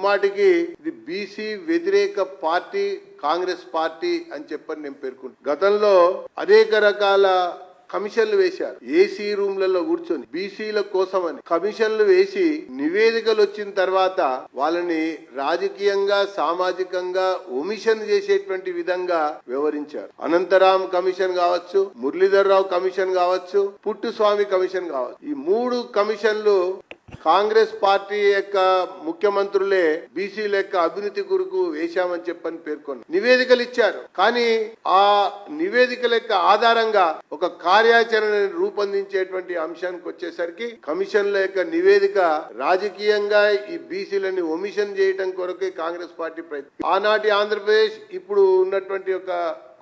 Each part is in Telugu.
ముమ్మాటికి ఇది బీసీ వ్యతిరేక పార్టీ కాంగ్రెస్ పార్టీ అని చెప్పని నేను పేర్కొంటాను గతంలో అనేక రకాల కమిషన్లు వేశారు. ఏసీ రూమ్లలో కూర్చొని బీసీల కోసమని కమిషన్లు వేసి నివేదికలు వచ్చిన తర్వాత వాళ్ళని రాజకీయంగా సామాజికంగా ఒమిషన్ చేసేటువంటి విధంగా వ్యవహరించారు. అనంతరాం కమిషన్ కావచ్చు మురళీధర్ రావు కమిషన్ కావచ్చు పుట్టుస్వామి కమిషన్ కావచ్చు. ఈ మూడు కమిషన్లు కాంగ్రెస్ పార్టీ యొక్క ముఖ్యమంత్రులే బీసీల యొక్క అభివృద్ధి కొరకు వేశామని చెప్పని పేర్కొన్నారు నివేదికలు ఇచ్చారు. కానీ ఆ నివేదికల యొక్క ఆధారంగా ఒక కార్యాచరణ రూపొందించేటువంటి అంశానికి వచ్చేసరికి కమిషన్ల యొక్క నివేదిక రాజకీయంగా ఈ బీసీలని ఒమిషన్ చేయడం కొరకే కాంగ్రెస్ పార్టీ ప్రయత్నం. ఆనాటి ఆంధ్రప్రదేశ్ ఇప్పుడు ఉన్నటువంటి ఒక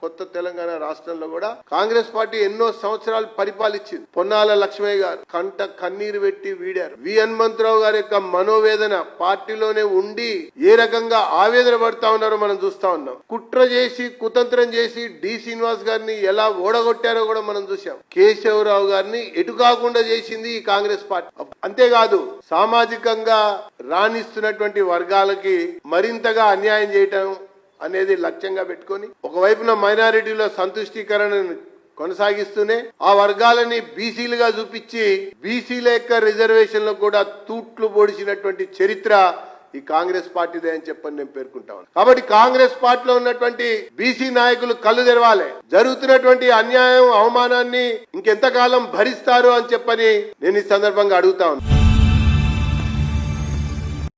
కొత్త తెలంగాణ రాష్ట్రంలో కూడా కాంగ్రెస్ పార్టీ ఎన్నో సంవత్సరాలు పరిపాలించింది. పొన్నాల లక్ష్మయ్య గారు కంట కన్నీరు పెట్టి వీడారు. వి హనుమంతరావు గారి యొక్క మనోవేదన పార్టీలోనే ఉండి ఏ రకంగా ఆవేదన పడతా ఉన్నారో మనం చూస్తా ఉన్నాం. కుట్ర చేసి కుతంత్రం చేసి డి శ్రీనివాస్ గారిని ఎలా ఓడగొట్టారో కూడా మనం చూసాం కేశవరావు గారిని ఎటు కాకుండా చేసింది ఈ కాంగ్రెస్ పార్టీ. అంతేకాదు సామాజికంగా రాణిస్తున్నటువంటి వర్గాలకి మరింతగా అన్యాయం చేయటం అనేది లక్ష్యంగా పెట్టుకొని ఒకవైపున మైనారిటీలో సంతుష్టీకరణను కొనసాగిస్తూనే ఆ వర్గాలని బీసీలుగా చూపించి బీసీల యొక్క రిజర్వేషన్లో కూడా తూట్లు పొడిచినటువంటి చరిత్ర ఈ కాంగ్రెస్ పార్టీదే అని చెప్పని నేను పేర్కొంటాను కాబట్టి కాంగ్రెస్ పార్టీలో ఉన్నటువంటి బీసీ నాయకులు కళ్ళు తెరవాలి. జరుగుతున్నటువంటి అన్యాయం అవమానాన్ని ఇంకెంతకాలం భరిస్తారు అని చెప్పని నేను ఈ సందర్భంగా అడుగుతా ఉన్నాను